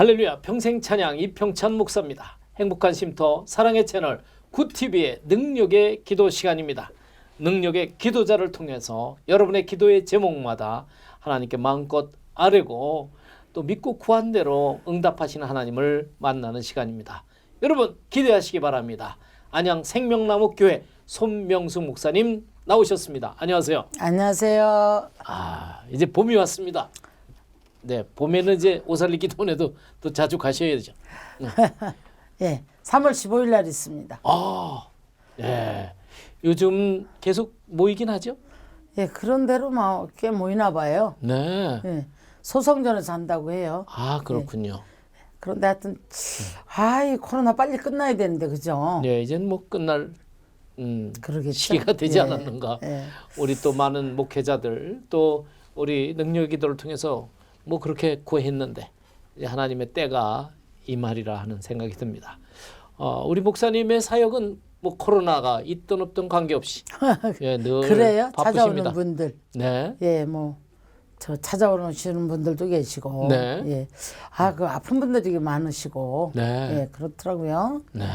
할렐루야 평생 찬양 이평찬 목사입니다. 행복한 쉼터 사랑의 채널 굿TV의 능력의 기도 시간입니다. 능력의 기도자를 통해서 여러분의 기도의 제목마다 하나님께 마음껏 아뢰고 또 믿고 구한 대로 응답하시는 하나님을 만나는 시간입니다. 여러분 기대하시기 바랍니다. 안양 생명나무 교회 손명수 목사님 나오셨습니다. 안녕하세요. 안녕하세요. 아 이제 봄이 왔습니다. 네 봄에는 이제 오살 리 기도원에도 또 자주 가셔야죠. 예, 3월 15일 날 있습니다. 아, 예. 요즘 계속 모이긴 하죠. 예, 그런 대로 막 꽤 모이나 봐요. 네. 예, 소성전에서 한다고 해요. 아 그렇군요. 그런데 하여튼 아 이 코로나 빨리 끝나야 되는데 그죠? 네, 이제는 뭐 끝날 음, 그러겠죠. 시기가 되지 예, 않았는가. 예. 우리 또 많은 목회자들 또 우리 능력 기도를 통해서 뭐 그렇게 구했는데 하나님의 때가 이 말이라 하는 생각이 듭니다. 어, 우리 목사님의 사역은 뭐 코로나가 있던 없던 관계없이 예, 늘 그래요? 바쁘십니다. 찾아오는 분들. 네. 예, 뭐. 저 찾아오시는 분들도 계시고, 네. 예, 아그 아픈 분들이 되게 많으시고, 네. 예, 그렇더라고요. 네.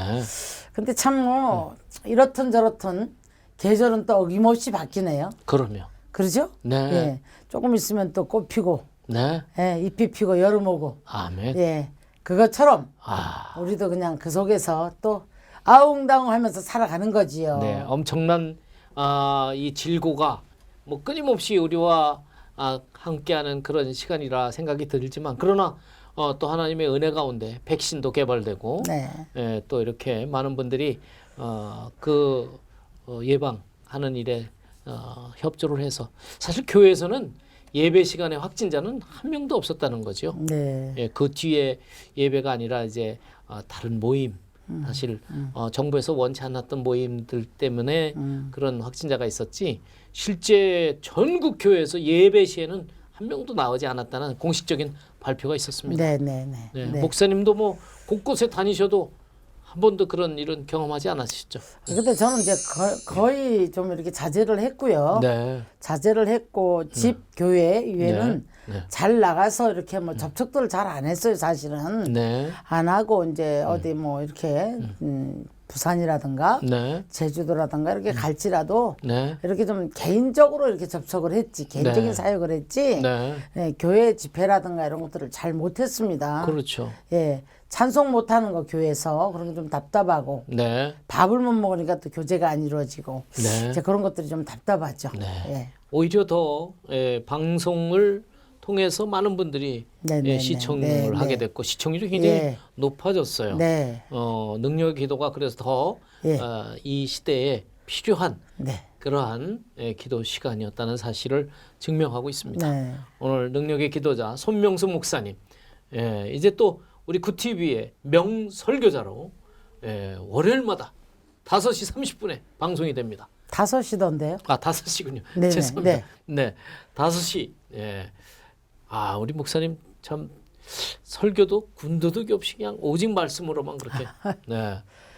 근데 참뭐 이렇든 저렇든 계절은 또 어김없이 바뀌네요. 그러면 그러죠? 네. 예. 조금 있으면 또 꽃 피고, 네. 예, 잎이 피고 여름 오고, 아멘. 예. 그것처럼 아. 우리도 그냥 그 속에서 또 아웅다웅 하면서 살아가는 거지요. 네, 엄청난 아, 이 질고가 뭐 끊임없이 우리와 아, 함께하는 그런 시간이라 생각이 들지만 그러나 어, 또 하나님의 은혜 가운데 백신도 개발되고 네. 예, 또 이렇게 많은 분들이 어, 그 어, 예방하는 일에 어, 협조를 해서 사실 교회에서는 예배 시간에 확진자는 한 명도 없었다는 거죠. 네. 예, 그 뒤에 예배가 아니라 이제 어, 다른 모임 사실 어, 정부에서 원치 않았던 모임들 때문에 그런 확진자가 있었지 실제 전국 교회에서 예배 시에는 한 명도 나오지 않았다는 공식적인 발표가 있었습니다. 네, 네, 네. 네, 네. 목사님도 뭐 곳곳에 다니셔도 한 번도 그런 일은 경험하지 않으시죠? 근데 저는 이제 거, 거의 좀 이렇게 자제를 했고요. 네, 자제를 했고 집 교회 이외에는 네, 네. 잘 나가서 이렇게 뭐 접촉들을 잘 안 했어요, 사실은. 네, 안 하고 이제 어디 뭐 이렇게 음, 부산이라든가 네, 제주도라든가 이렇게 갈지라도 네, 이렇게 좀 개인적으로 이렇게 접촉을 했지 개인적인 네. 사역을 했지 네, 네, 교회 집회라든가 이런 것들을 잘 못했습니다. 그렇죠. 예, 찬송 못하는 거 교회에서 그런 게 좀 답답하고 네, 밥을 못 먹으니까 또 교제가 안 이루어지고 네. 이제 그런 것들이 좀 답답하죠. 예. 오히려 더 예, 방송을 통해서 많은 분들이 네, 예, 네, 네. 시청을 네, 네. 하게 됐고 시청률이 굉장히 예. 높아졌어요. 네, 어, 능력 기도가 그래서 더 예. 어, 이 시대에 필요한 네, 그러한 예, 기도 시간이었다는 사실을 증명하고 있습니다. 네. 오늘 능력의 기도자 손명수 목사님, 예, 이제 또 우리 구TV의 명설교자로 예, 월요일마다 5시 30분에 방송이 됩니다. 다섯 시던데요. 아, 5시군요. 네네, 죄송합니다. 네. 네. 5시. 예. 아, 우리 목사님 참 설교도 군더더기 없이 그냥 오직 말씀으로만 그렇게. 네.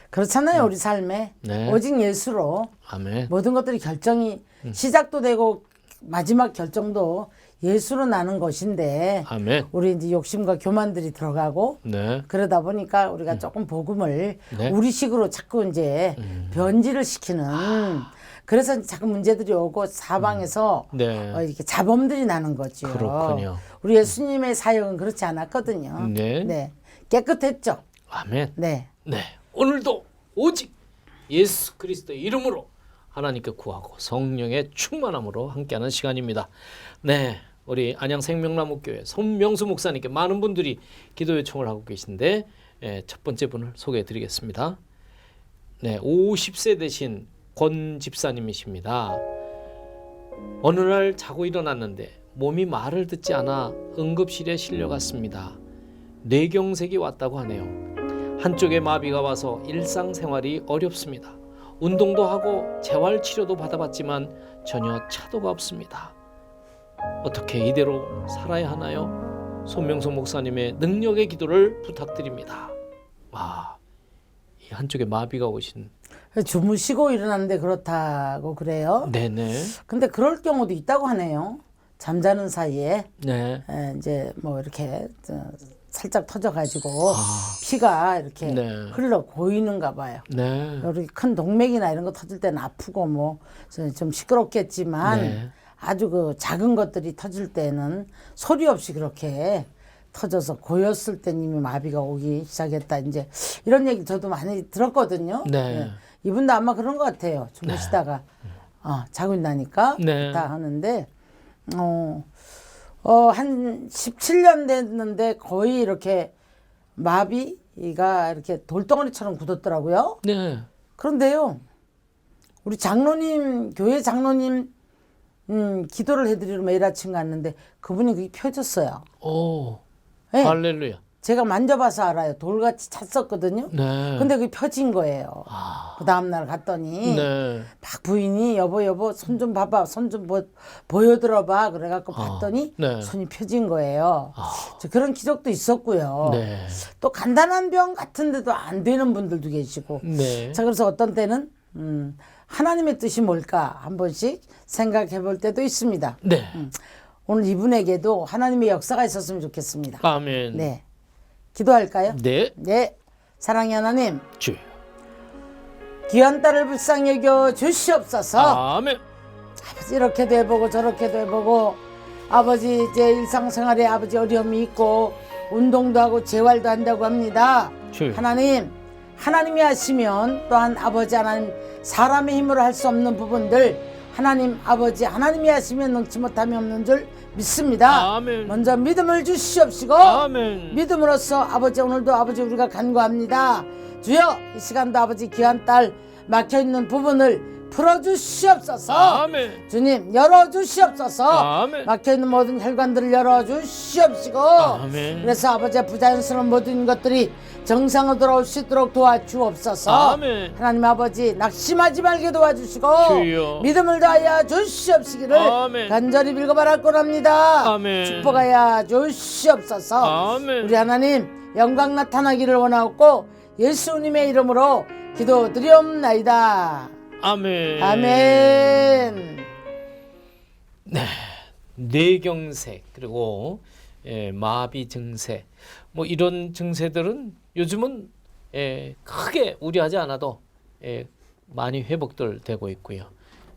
그렇잖아요, 우리 삶에 네. 오직 예수로 아멘. 모든 것들이 결정이 음. 시작도 되고 마지막 결정도 예수로 나는 것인데 아멘. 우리 이제 욕심과 교만들이 들어가고 네. 그러다 보니까 우리가 조금 복음을 네. 음. 우리식으로 자꾸 이제 변질을 시키는 그래서 자꾸 문제들이 오고 사방에서 네. 어, 이렇게 자범들이 나는 거죠. 그렇군요. 우리 예수님의 사역은 그렇지 않았거든요. 네. 깨끗했죠. 아멘. 네. 네. 오늘도 오직 예수 그리스도의 이름으로 하나님께 구하고 성령의 충만함으로 함께하는 시간입니다. 네. 우리 안양 생명나무교회 손명수 목사님께 많은 분들이 기도 요청을 하고 계신데 예, 첫 번째 분을 소개해 드리겠습니다. 네, 50세 되신 권 집사님이십니다. 어느 날 자고 일어났는데 몸이 말을 듣지 않아 응급실에 실려갔습니다. 뇌경색이 왔다고 하네요. 한쪽에 마비가 와서 일상생활이 어렵습니다. 운동도 하고 재활 치료도 받아봤지만 전혀 차도가 없습니다. 어떻게 이대로 살아야 하나요? 손명수 목사님의 능력의 기도를 부탁드립니다. 아, 이 한쪽에 마비가 오신. 주무시고 일어났는데 그렇다고 그래요. 네네. 근데 그럴 경우도 있다고 하네요. 잠자는 사이에 네. 에, 이제 뭐 이렇게 저, 살짝 터져가지고 아. 피가 이렇게 네. 흘러 고이는가 봐요. 네. 이렇게 큰 동맥이나 이런 거 터질 때는 아프고 뭐 좀 시끄럽겠지만 네. 아주 그 작은 것들이 터질 때는 소리 없이 그렇게 터져서 고였을 때 이미 마비가 오기 시작했다. 이제 이런 얘기 저도 많이 들었거든요. 네. 예. 이분도 아마 그런 것 같아요. 주무시다가 어, 자고 있나니까 네. 다 하는데 어, 어, 한 17년 됐는데 거의 이렇게 마비가 이렇게 돌덩어리처럼 굳었더라고요. 네. 그런데요, 우리 장로님, 교회 장로님, 음, 기도를 해드리러 매일 아침 갔는데 그분이 그게 펴졌어요. 오. 네. 할렐루야. 제가 만져봐서 알아요. 돌같이 찼었거든요. 네. 근데 그게 펴진 거예요. 아. 그 다음날 갔더니 네. 막 부인이 여보 여보 손 좀 봐봐 손 좀 보여들어봐 그래갖고 봤더니 네. 손이 펴진 거예요. 저 그런 기적도 있었고요. 네. 또 간단한 병 같은데도 안 되는 분들도 계시고 네. 자 그래서 어떤 때는 음, 하나님의 뜻이 뭘까 한 번씩 생각해 볼 때도 있습니다. 네. 오늘 이분에게도 하나님의 역사가 있었으면 좋겠습니다. 아멘. 네, 기도할까요? 네. 네, 사랑의 하나님 주. 귀한 딸을 불쌍히 여겨 주시옵소서. 아멘. 아버지 이렇게도 해보고 저렇게도 해보고 아버지 이제 일상생활에 아버지 어려움이 있고 운동도 하고 재활도 한다고 합니다. 주. 하나님 하나님이 하시면 또한 아버지 하나님 사람의 힘으로 할 수 없는 부분들 하나님 아버지 하나님이 하시면 능치 못함이 없는 줄 믿습니다. 아멘. 먼저 믿음을 주시옵시고 아멘. 믿음으로써 아버지 오늘도 아버지 우리가 간구합니다. 주여 이 시간도 아버지 귀한 딸 막혀 있는 부분을 풀어 주시옵소서. 아멘. 주님 열어 주시옵소서. 아멘. 막혀 있는 모든 혈관들을 열어 주시옵시고. 아멘. 그래서 아버지의 부자연스러운 모든 것들이 정상으로 돌아올 수 있도록 도와주옵소서. 아멘. 하나님 아버지 낙심하지 말게 도와주시고 주여. 믿음을 다하여 주시옵시기를 아멘. 간절히 빌고 바랄곤합니다. 아멘. 축복하여 주시옵소서. 아멘. 우리 하나님 영광 나타나기를 원하옵고 예수님의 이름으로 기도드리옵나이다. 아멘. 아멘. 뇌경색 그리고 예, 마비 증세 뭐 이런 증세들은 요즘은 예, 크게 우려하지 않아도 예, 많이 회복들 되고 있고요.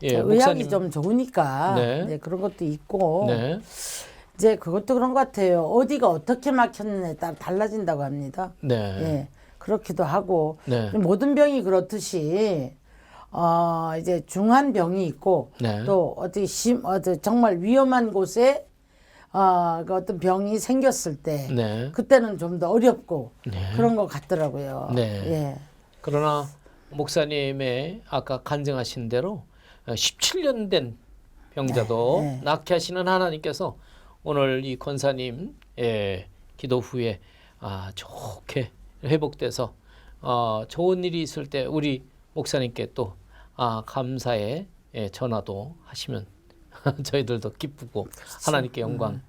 예, 의학이 좀 좋으니까 네. 네, 그런 것도 있고 네, 이제 그것도 그런 것 같아요. 어디가 어떻게 막혔느냐에 따라 달라진다고 합니다. 네, 예, 그렇기도 하고 네. 모든 병이 그렇듯이 어 이제 중한 병이 있고 네. 또 어디 심 어디 정말 위험한 곳에 어, 그 어떤 병이 생겼을 때 네. 그때는 좀 더 어렵고 네. 그런 것 같더라고요. 네. 예. 그러나 목사님의 아까 간증하신 대로 17년 된 병자도 네, 네. 낫게 하시는 하나님께서 오늘 이 권사님 예, 기도 후에 아, 좋게 회복돼서 어, 좋은 일이 있을 때 우리 목사님께 또 아, 감사의 예, 전화도 하시면 저희들도 기쁘고 하나님께 영광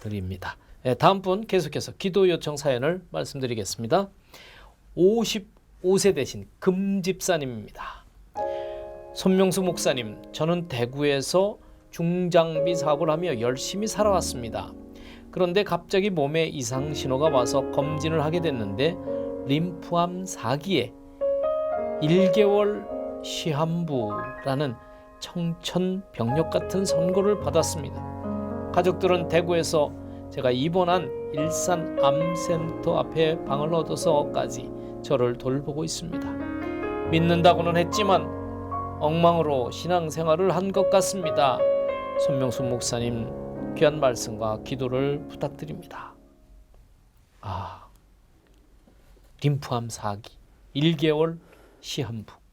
드립니다. 예, 다음 분 계속해서 기도 요청 사연을 말씀드리겠습니다. 55세 되신 금집사님입니다. 손명수 목사님, 저는 대구에서 중장비 사업을 하며 열심히 살아왔습니다. 그런데 갑자기 몸에 이상 신호가 와서 검진을 하게 됐는데 림프암 4기에 1개월 시한부라는 청천벽력 같은 선고를 받았습니다. 가족들은 대구에서 제가 입원한 일산 암센터 앞에 방을 얻어서까지 저를 돌보고 있습니다. 믿는다고는 했지만 엉망으로 신앙생활을 한 것 같습니다. 손명수 목사님 귀한 말씀과 기도를 부탁드립니다. 아, 림프암 4기 1개월 시한부.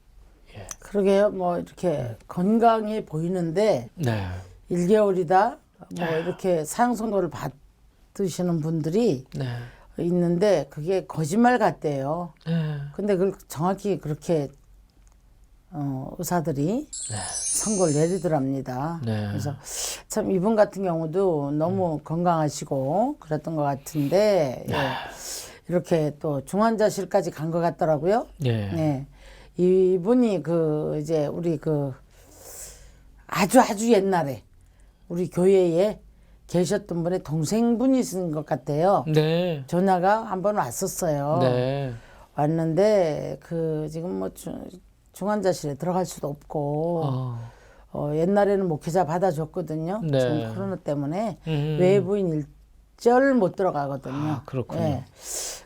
그러게요. 뭐 이렇게 건강해 보이는데 네. 1개월이다. 뭐 이렇게 사형 선고를 받으시는 분들이 네. 있는데 그게 거짓말 같대요. 네. 근데 그걸 정확히 그렇게 어, 의사들이 선고를 내리더랍니다. 네. 그래서 참 이분 같은 경우도 너무 건강하시고 그랬던 것 같은데 예. 이렇게 또 중환자실까지 간 것 같더라고요. 네. 네. 이분이 그 이제 우리 그 아주 아주 옛날에 우리 교회에 계셨던 분의 동생분이신 것 같아요. 네. 전화가 한 번 왔었어요. 네. 왔는데 그 지금 뭐 중, 중환자실에 들어갈 수도 없고 어. 어, 옛날에는 목회자 받아줬거든요. 네. 지금 코로나 때문에 음. 외부인 일절 못 들어가거든요. 아, 그렇군요. 예.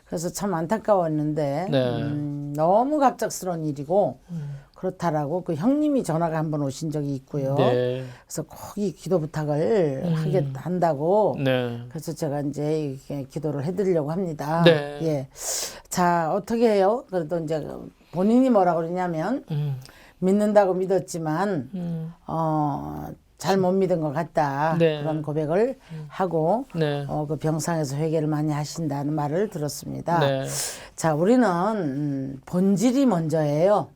그래서 참 안타까웠는데 네. 음, 너무 갑작스러운 일이고 그렇다라고 그 형님이 전화가 한 번 오신 적이 있고요. 네. 그래서 꼭이 기도 부탁을 하게 한다고 네. 그래서 제가 이제 기도를 해드리려고 합니다. 네. 예. 자 어떻게 해요? 그래도 이제 본인이 뭐라 그러냐면 음. 믿는다고 믿었지만 음. 어, 잘 못 믿은 것 같다 네. 그런 고백을 하고 네. 어, 그 병상에서 회개를 많이 하신다는 말을 들었습니다. 네. 자 우리는 음, 본질이 먼저예요.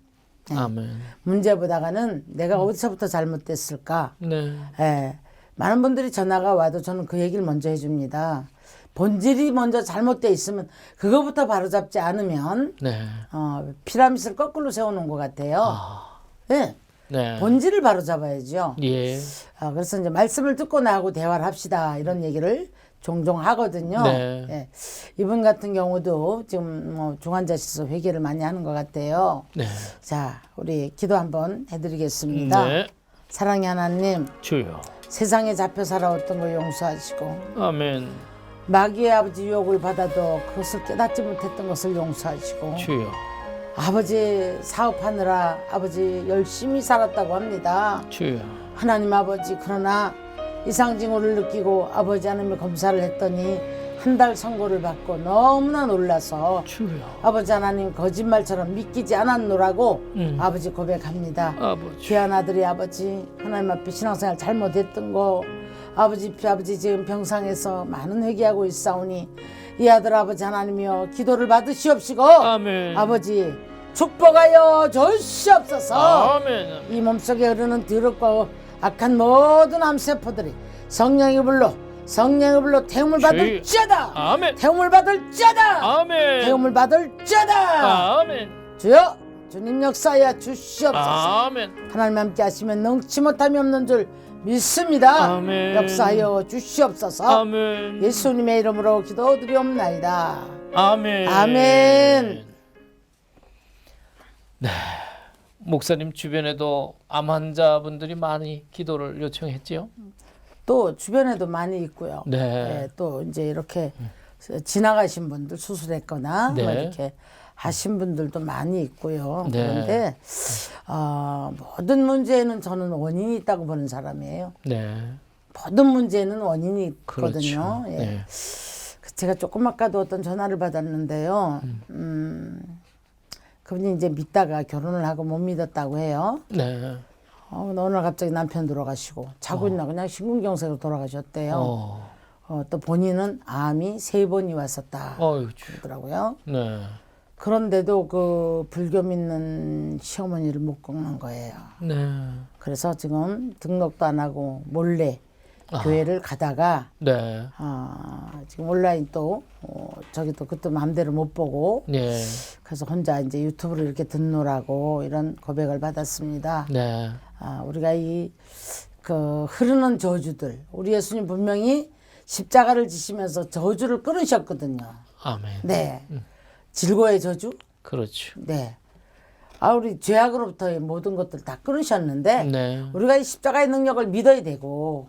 아멘. 문제보다가는 내가 어디서부터 잘못됐을까? 네. 예. 많은 분들이 전화가 와도 저는 그 얘기를 먼저 해줍니다. 본질이 먼저 잘못돼 있으면 그거부터 바로잡지 않으면 네. 어, 피라미드를 거꾸로 세워놓은 것 같아요. 아. 예. 네. 본질을 바로 잡아야죠. 예. 아, 그래서 이제 말씀을 듣고 나하고 대화를 합시다 이런 얘기를 종종 하거든요. 네. 예. 이분 같은 경우도 지금 뭐 중환자실에서 회개를 많이 하는 것 같아요. 네. 자, 우리 기도 한번 해드리겠습니다. 네. 사랑의 하나님, 주여. 세상에 잡혀 살아왔던 거 용서하시고 아멘. 마귀의 아버지 유혹을 받아도 그것을 깨닫지 못했던 것을 용서하시고 주여. 아버지 사업하느라 아버지 열심히 살았다고 합니다. 주여. 하나님 아버지 그러나 이상 징후를 느끼고 아버지 하나님의 검사를 했더니 한 달 선고를 받고 너무나 놀라서 주여. 아버지 하나님 거짓말처럼 믿기지 않았노라고 음. 아버지 고백합니다. 아버지. 귀한 아들이 아버지 하나님 앞에 신앙생활 잘못했던 거 아버지 아버지 지금 병상에서 많은 회개하고 있사오니 이 아들 아버지 하나님이여 기도를 받으시옵시고 아멘. 아버지 축복하여 주시옵소서 아멘. 이 몸속에 흐르는 더럽고 악한 모든 암세포들이 성령의 불로 성령의 불로 태움을 받을 주- 자다 아멘. 태움을 받을 자다 아멘. 태움을 받을 자다 아멘. 주여 주님 역사하여 주시옵소서 아멘. 하나님 함께 하시면 능치 못함이 없는 줄 믿습니다. 아멘. 역사하여 주시옵소서. 아멘. 예수님의 이름으로 기도드리옵나이다. 아멘. 아멘. 네. 목사님 주변에도 암 환자분들이 많이 기도를 요청했지요? 또 주변에도 많이 있고요. 네. 예, 또 이제 이렇게 지나가신 분들 수술했거나 뭐 네. 이렇게 하신 분들도 많이 있고요. 네. 그런데 어, 모든 문제에는 저는 원인이 있다고 보는 사람이에요. 네. 모든 문제는 원인이 그렇죠. 있거든요. 예. 네. 그 제가 조금 아까도 어떤 전화를 받았는데요. 음, 그분이 이제 믿다가 결혼을 하고 못 믿었다고 해요. 네. 어, 근데 날 갑자기 남편 돌아가시고 자고 있나 그냥 심근경색으로 돌아가셨대요. 어. 어. 또 본인은 암이 세 번이 왔었다 주. 그러더라고요. 네. 그런데도 그 불교 믿는 시어머니를 못 꺾는 거예요. 네. 그래서 지금 등록도 안 하고 몰래 교회를 가다가 네. 아, 지금 온라인 또 어, 저기 또 그것도 마음대로 못 보고 네. 그래서 혼자 이제 유튜브를 이렇게 듣노라고 이런 고백을 받았습니다. 네. 아, 우리가 이 그 흐르는 저주들 우리 예수님 분명히 십자가를 지시면서 저주를 끊으셨거든요. 아멘. 네. 질고의 저주? 그렇죠. 네. 아, 우리 죄악으로부터의 모든 것들 다 끊으셨는데 네. 우리가 이 십자가의 능력을 믿어야 되고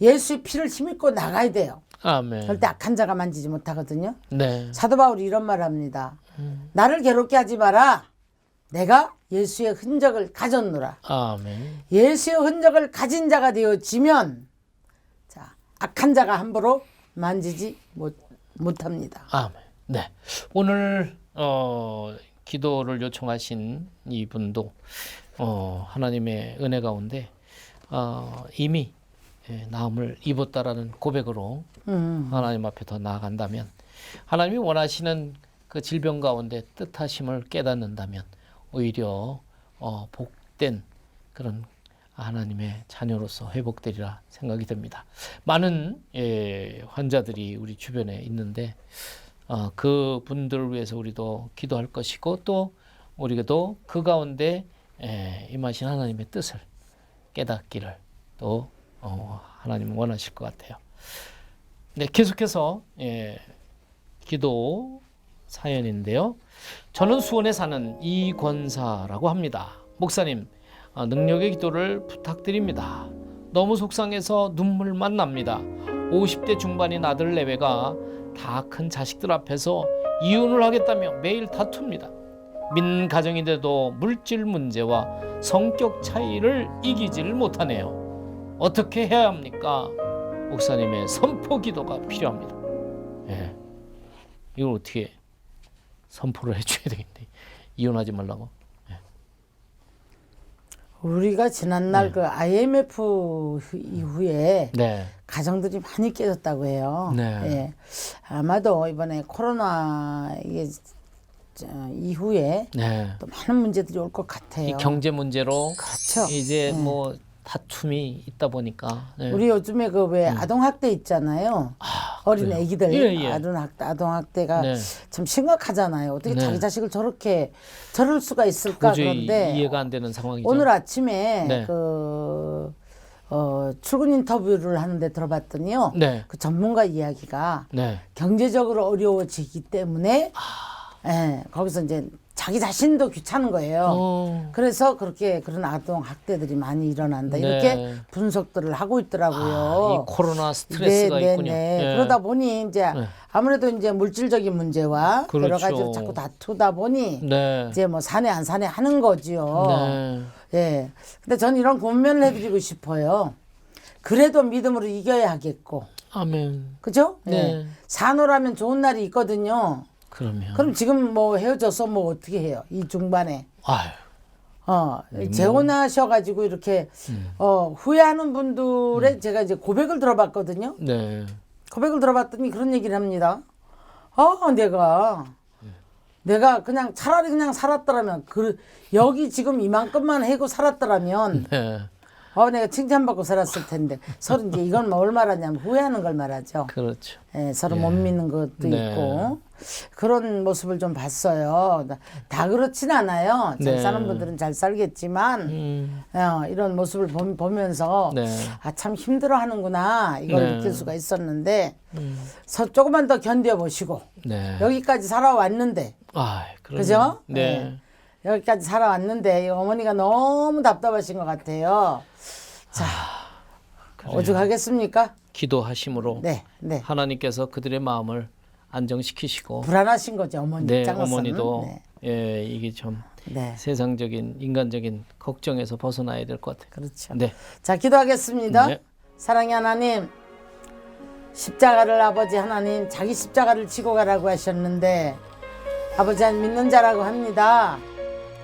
예수의 피를 힘입고 나가야 돼요. 아멘. 절대 악한 자가 만지지 못하거든요. 네. 사도 바울이 이런 말을 합니다. 나를 괴롭게 하지 마라. 내가 예수의 흔적을 가졌노라. 아멘. 예수의 흔적을 가진 자가 되어지면 자, 악한 자가 함부로 만지지 못, 못합니다. 아멘. 네. 오늘 어 기도를 요청하신 이분도 어 하나님의 은혜 가운데 어 이미 예, 나음을 입었다라는 고백으로 음. 하나님 앞에 더 나아간다면 하나님이 원하시는 그 질병 가운데 뜻하심을 깨닫는다면 오히려 어, 복된 그런 하나님의 자녀로서 회복되리라 생각이 듭니다. 많은 예, 환자들이 우리 주변에 있는데 어, 그 분들을 위해서 우리도 기도할 것이고 또 우리도 그 가운데 예, 임하신 하나님의 뜻을 깨닫기를 또 어, 하나님은 원하실 것 같아요. 네, 계속해서 예, 기도 사연인데요. 저는 수원에 사는 이권사라고 합니다. 목사님, 어, 능력의 기도를 부탁드립니다. 너무 속상해서 눈물만 납니다. 50대 중반인 아들 내외가 다 큰 자식들 앞에서 이혼을 하겠다며 매일 다툽니다. 믿는 가정인데도 물질 문제와 성격 차이를 이기지를 못하네요. 어떻게 해야 합니까? 목사님의 선포 기도가 필요합니다. 예. 이걸 어떻게 선포를 해줘야 되겠네. 이혼하지 말라고. 우리가 지난날 그 IMF 이후에 네. 가정들이 많이 깨졌다고 해요. 네. 예. 아마도 이번에 코로나 이게 저, 이후에 네. 또 많은 문제들이 올 것 같아요. 이 경제 문제로 그렇죠. 이제 뭐 다툼이 있다 보니까 네. 우리 요즘에 그 왜 아동 학대 있잖아요. 어린 그래요? 애기들 예, 예. 아동 학대 아동 학대가 네. 참 심각하잖아요. 어떻게 네. 자기 자식을 저렇게 저럴 수가 있을까 도저히 그런데 이해가 안 되는 상황이죠. 오늘 아침에 네. 그 어, 출근 인터뷰를 하는데 들어봤더니요. 네. 그 전문가 이야기가 네. 경제적으로 어려워지기 때문에 예, 거기서 이제 자기 자신도 귀찮은 거예요. 어. 그래서 그렇게 그런 아동 학대들이 많이 일어난다 네. 이렇게 분석들을 하고 아, 있더라고요. 이 코로나 스트레스가 있군요. 예. 그러다 보니 이제 네. 아무래도 이제 물질적인 문제와 여러 그렇죠. 가지로 자꾸 다투다 보니 네. 이제 뭐 사내 안 사내 하는 거지요. 네. 예. 근데 저는 이런 권면을 해드리고 싶어요. 그래도 믿음으로 이겨야 하겠고, 아멘. 그죠? 네. 예. 산호라면 좋은 날이 있거든요. 그러면 그럼 지금 뭐 헤어져서 뭐 어떻게 해요? 이 중반에. 아유. 어, 네, 재혼하셔가지고 이렇게, 음. 어, 후회하는 분들의 제가 이제 고백을 들어봤거든요. 네. 고백을 들어봤더니 그런 얘기를 합니다. 아, 내가, 내가 그냥 차라리 그냥 살았더라면, 그, 여기 지금 이만큼만 해고 살았더라면, 네. 어, 내가 칭찬받고 살았을 텐데. 서로 이제 이건 뭘 말하냐면 후회하는 걸 말하죠. 그렇죠. 예, 서로 못 믿는 것도 네. 있고. 그런 모습을 좀 봤어요. 다- 다 그렇진 않아요. 잘 네. 사는 분들은 잘 살겠지만, 음. 어, 이런 모습을 보, 보면서, 네. 아, 참 힘들어 하는구나. 이걸 네. 느낄 수가 있었는데, 음. 서, 조금만 더 견뎌보시고, 네. 여기까지 살아왔는데, 아, 그죠? 네. 여기까지 살아왔는데, 이 어머니가 너무 답답하신 것 같아요. 자, 오죽하겠습니까? 기도하심으로 네, 네. 하나님께서 그들의 마음을 안정시키시고 불안하신 거죠, 어머니 네, 입장에서는. 어머니도 네. 예, 이게 좀 네, 세상적인 인간적인 걱정에서 벗어나야 될 것 같아요. 그렇죠. 네. 자, 기도하겠습니다. 네. 사랑의 하나님, 십자가를 아버지 하나님 자기 십자가를 지고 가라고 하셨는데 아버지 한 믿는 자라고 합니다.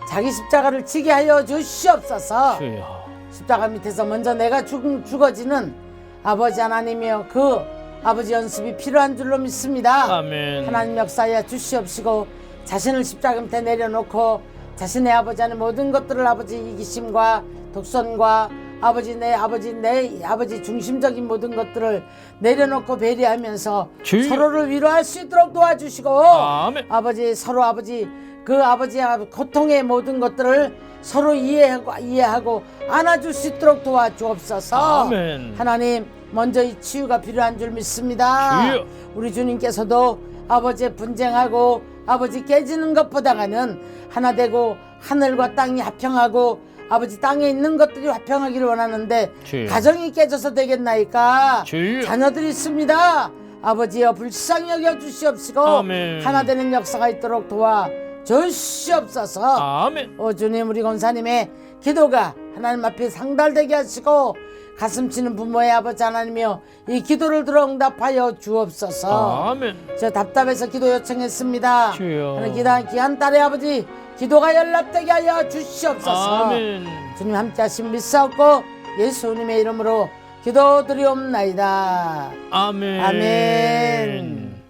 자기 십자가를 지게 하여 주시옵소서. 주여. 십자가 밑에서 먼저 내가 죽, 죽어지는 아버지 하나님이여 그 아버지 연습이 필요한 줄로 믿습니다. 아멘. 하나님 역사하여 주시옵시고 자신을 십자가 밑에 내려놓고 자신의 아버지 안에 모든 것들을 아버지 이기심과 독선과 아버지 내 아버지 내 아버지 중심적인 모든 것들을 내려놓고 배려하면서 주여. 서로를 위로할 수 있도록 도와주시고 아멘. 아버지 서로 아버지 그 아버지의 고통의 모든 것들을 서로 이해하고 이해하고 안아줄 수 있도록 도와주옵소서. 아멘. 하나님 먼저 이 치유가 필요한 줄 믿습니다. 주여. 우리 주님께서도 아버지의 분쟁하고 아버지 깨지는 것보다는 하나 되고 하늘과 땅이 합평하고 아버지 땅에 있는 것들이 합평하기를 원하는데 주여. 가정이 깨져서 되겠나이까 주여. 자녀들이 있습니다. 아버지여 불쌍히 여겨 주시옵시고 아멘. 하나 되는 역사가 있도록 도와 주시옵소서. 아멘. 오 주님 우리 권사님의 기도가 하나님 앞에 상달되게 하시고 가슴 치는 부모의 아버지 하나님이여 이 기도를 들어 응답하여 주옵소서. 아멘. 저 답답해서 기도 요청했습니다. 주여. 하나님 기도한 귀한 딸의 아버지 기도가 연락되게 하여 주시옵소서. 아멘. 주님 함께하신 믿사옵고 예수님의 이름으로 기도드리옵나이다. 아멘. 아멘.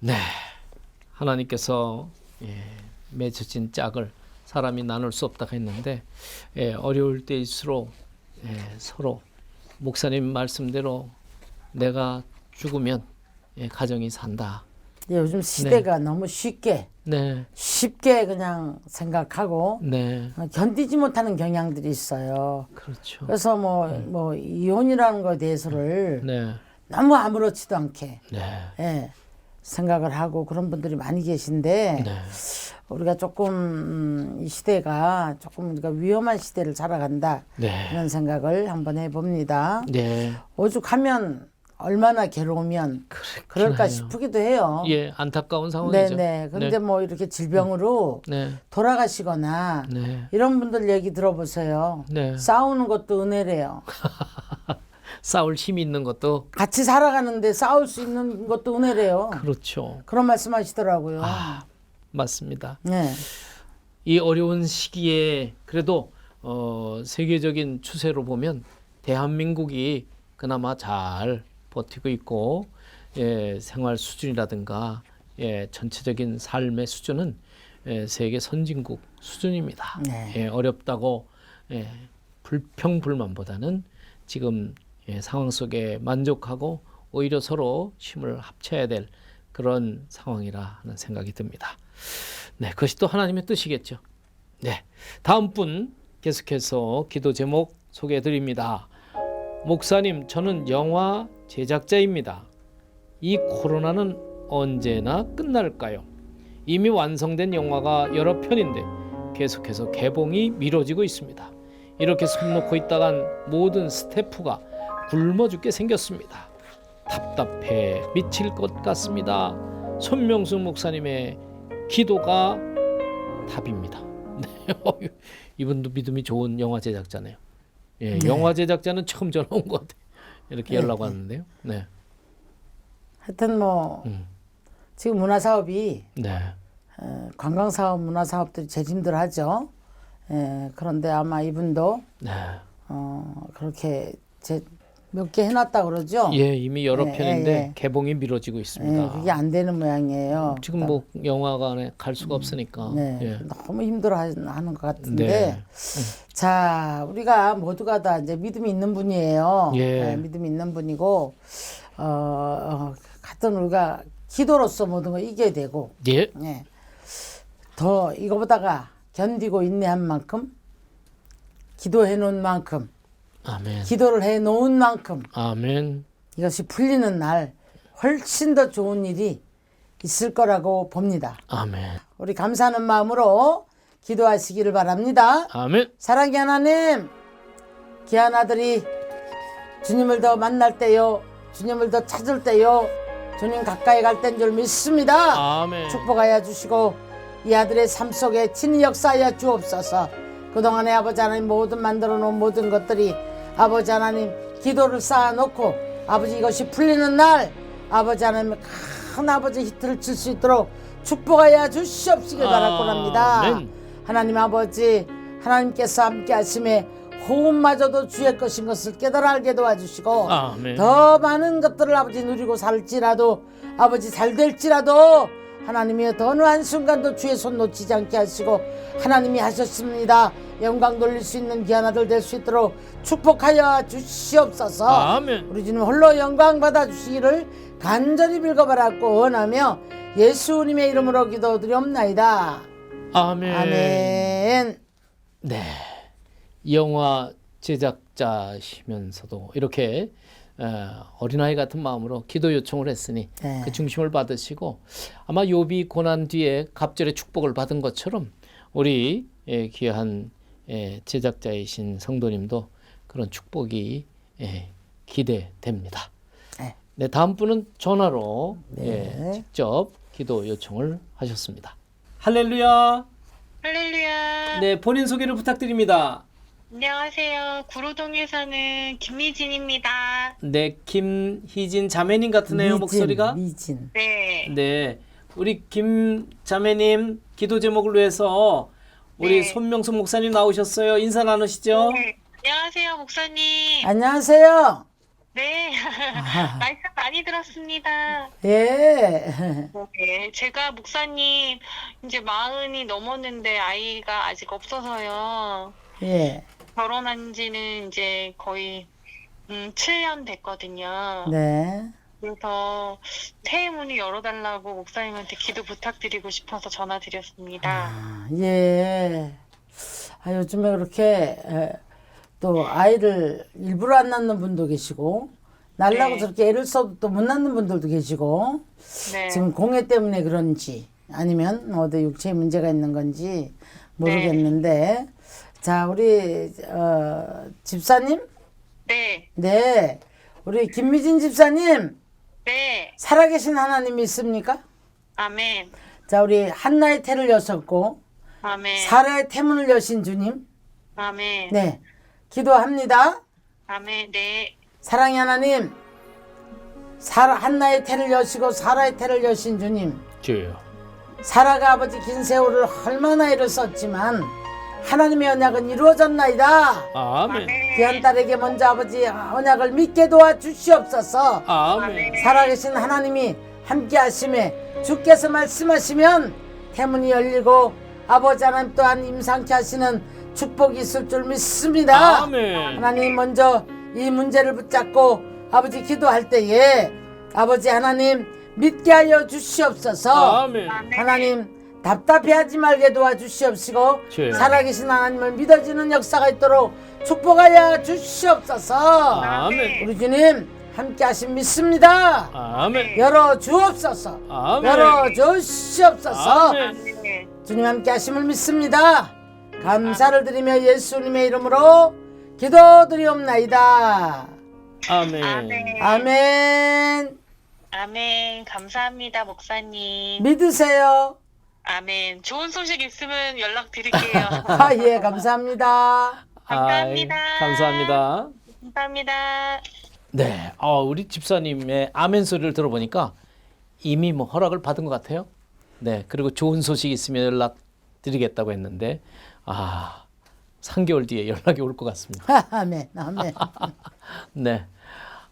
네. 하나님께서 예, 맺어진 짝을 사람이 나눌 수 없다고 했는데 예, 어려울 때일수록 예, 서로 목사님 말씀대로 내가 죽으면 예, 가정이 산다. 네, 요즘 시대가 너무 쉽게 네. 쉽게 그냥 생각하고 네. 어, 견디지 못하는 경향들이 있어요. 그렇죠. 그래서 뭐뭐 이혼이라는 거에 대해서를 네. 너무 아무렇지도 않게 네. 예, 생각을 하고 그런 분들이 많이 계신데 네. 우리가 조금 음, 이 시대가 조금 우리가 위험한 시대를 살아간다 네. 이런 생각을 한번 해봅니다. 네. 오죽하면 얼마나 괴로우면 그럴까 하네요. 싶기도 해요. 예, 안타까운 상황이죠. 네네. 그런데 뭐 이렇게 질병으로 네. 돌아가시거나 네. 이런 분들 얘기 들어보세요. 네. 싸우는 것도 은혜래요. 싸울 힘이 있는 것도 같이 살아가는데 싸울 수 있는 것도 은혜래요. 그렇죠. 그런 말씀하시더라고요. 아, 맞습니다. 네. 이 어려운 시기에 그래도 어, 세계적인 추세로 보면 대한민국이 그나마 잘 버티고 있고 예, 생활 수준이라든가 예, 전체적인 삶의 수준은 예, 세계 선진국 수준입니다. 네. 예, 어렵다고 예, 불평불만보다는 지금 예, 상황 속에 만족하고 오히려 서로 힘을 합쳐야 될 그런 상황이라 하는 생각이 듭니다. 네, 그것이 또 하나님의 뜻이겠죠. 네, 다음 분 계속해서 기도 제목 소개해 드립니다. 목사님, 저는 영화 제작자입니다. 이 코로나는 언제나 끝날까요? 이미 완성된 영화가 여러 편인데 계속해서 개봉이 미뤄지고 있습니다. 이렇게 손 놓고 있다간 모든 스태프가 굶어 죽게 생겼습니다. 답답해 미칠 것 같습니다. 손명수 목사님의 기도가 답입니다. 네, 이분도 믿음이 좋은 영화 제작자네요. 예, 네. 영화 제작자는 처음 전화 온 것 같아요. 이렇게 네, 연락 네. 왔는데요. 네, 하여튼 뭐 음. 지금 문화 사업이 네, 어, 관광 사업, 문화 사업들이 제일 힘들하죠. 예, 그런데 아마 이분도 네. 어, 그렇게 제 몇 개 해놨다 그러죠. 예, 이미 여러 예, 편인데 예, 예. 개봉이 미뤄지고 있습니다. 예, 그게 안 되는 모양이에요. 지금 뭐 영화관에 갈 수가 없으니까. 네, 예. 너무 힘들어 하는 것 같은데. 네. 자, 우리가 모두가 다 이제 믿음이 있는 분이에요. 예. 네, 믿음이 있는 분이고, 어, 어, 하여튼 우리가 기도로서 모든 걸 이겨야 되고, 예. 예. 더 이거보다가 견디고 인내한 만큼, 기도해 놓은 만큼, 아멘. 기도를 해 놓은 만큼, 아멘. 이것이 풀리는 날 훨씬 더 좋은 일이 있을 거라고 봅니다. 아멘. 우리 감사하는 마음으로 기도하시기를 바랍니다. 아멘. 사랑의 하나님, 귀한 아들이 주님을 더 만날 때요, 주님을 더 찾을 때요, 주님 가까이 갈 때인 줄 믿습니다. 아멘. 축복하여 주시고 이 아들의 삶 속에 친히 역사하여 주옵소서. 그동안에 아버지 하나님 모든 만들어 놓은 모든 것들이 아버지 하나님 기도를 쌓아놓고 아버지 이것이 풀리는 날 아버지 하나님 큰 아버지 히트를 칠 수 있도록 축복하여 주시옵시길 바라곤 합니다. 아멘. 하나님 아버지 하나님께서 함께 하심에 호흡마저도 주의 것인 것을 깨달아 알게 도와주시고 아멘. 더 많은 것들을 아버지 누리고 살지라도 아버지 잘 될지라도 하나님이 더 어느 한순간도 주의 손 놓치지 않게 하시고 하나님이 하셨습니다 영광 돌릴 수 있는 귀한 아들 될 수 있도록 축복하여 주시옵소서 아멘. 우리 주님 홀로 영광 받아 주시기를 간절히 빌거바라고 원하며 예수님의 이름으로 기도드리옵나이다 아멘. 아멘 네. 영화 제작자시면서도 이렇게 어, 어린아이 같은 마음으로 기도 요청을 했으니 네. 그 중심을 받으시고 아마 요비 고난 뒤에 갑절의 축복을 받은 것처럼 우리 예, 귀한 예, 제작자이신 성도님도 그런 축복이 예, 기대됩니다. 네. 네, 다음 분은 전화로 네. 예, 직접 기도 요청을 하셨습니다. 할렐루야. 할렐루야. 네, 본인 소개를 부탁드립니다. 안녕하세요. 구로동에 사는 김미진입니다. 네, 김희진 자매님 같으네요 미진, 목소리가. 미진 네. 네, 우리 김 자매님 기도 제목을 위해서 우리 네. 손명수 목사님 나오셨어요. 인사 나누시죠? 네. 안녕하세요, 목사님. 안녕하세요 네. 말씀 많이 들었습니다. 예 네. 제가 목사님 이제 마흔이 넘었는데 아이가 아직 없어서요. 예. 결혼한 지는 이제 거의 음, 7년 됐거든요. 네. 그래서 새해 문을 열어달라고 목사님한테 기도 부탁드리고 싶어서 전화드렸습니다. 아, 예. 아, 요즘에 그렇게 에, 또 아이를 일부러 안 낳는 분도 계시고 낳으려고 네. 저렇게 애를 써도 또 못 낳는 분들도 계시고 네. 지금 공해 때문에 그런지 아니면 어디 육체에 문제가 있는 건지 모르겠는데 자 우리 어, 집사님 네. 네 우리 김미진 집사님 네. 살아계신 하나님 있습니까? 아멘. 자 우리 한나의 태를 여셨고 아멘. 사라의 태문을 여신 주님 아멘. 네 기도합니다 아멘. 네. 사랑의 하나님 사라 한나의 태를 여시고 사라의 태를 여신 주님 주여. 사라가 아버지 긴 세월을 얼마나 애를 썼지만 하나님의 언약은 이루어졌나이다 아멘. 귀한 딸에게 먼저 아버지 언약을 믿게 도와 주시옵소서 아멘. 살아계신 하나님이 함께 하심에 주께서 말씀하시면 태문이 열리고 아버지 하나님 또한 임상케 하시는 축복이 있을 줄 믿습니다 아멘. 하나님 먼저 이 문제를 붙잡고 아버지 기도할 때에 아버지 하나님 믿게 하여 주시옵소서 아멘. 하나님 답답해하지 말게 도와주시옵시고 주여. 살아계신 하나님을 믿어지는 역사가 있도록 축복하여 주시옵소서 아멘. 우리 주님 함께 하심 믿습니다 아멘. 열어 주옵소서 아멘. 열어 주시옵소서 아멘. 네. 주님 함께 하심을 믿습니다 감사를 드리며 예수님의 이름으로 기도드리옵나이다 아멘. 아멘. 아멘 아멘. 감사합니다, 목사님. 믿으세요 아멘. 좋은 소식 있으면 연락드릴게요. 아 예 감사합니다 감사합니다. 아이, 감사합니다. 감사합니다. 네, 어, 우리 집사님의 아멘 소리를 들어보니까 이미 뭐 허락을 받은 것 같아요. 네, 그리고 좋은 소식 있으면 연락 드리겠다고 했는데 아 3개월 뒤에 연락이 올 것 같습니다. 아멘 아멘 네,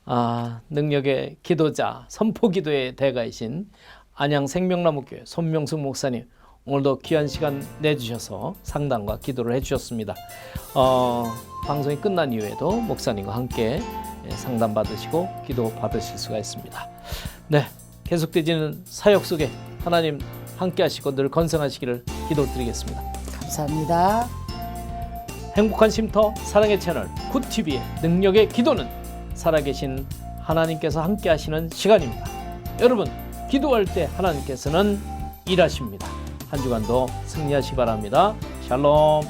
아 능력의 기도자 선포기도의 대가이신 안양 생명나무교회 손명숙 목사님 오늘도 귀한 시간 내주셔서 상담과 기도를 해주셨습니다. 어, 방송이 끝난 이후에도 목사님과 함께 상담 받으시고 기도 받으실 수가 있습니다. 네, 계속되지는 사역 속에 하나님 함께하시고 늘 건승하시기를 기도드리겠습니다. 감사합니다. 행복한 쉼터 사랑의 채널 굿TV의 능력의 기도는 살아계신 하나님께서 함께 하시는 시간입니다. 여러분 기도할 때 하나님께서는 일하십니다. 한 주간도 승리하시 기 바랍니다. 샬롬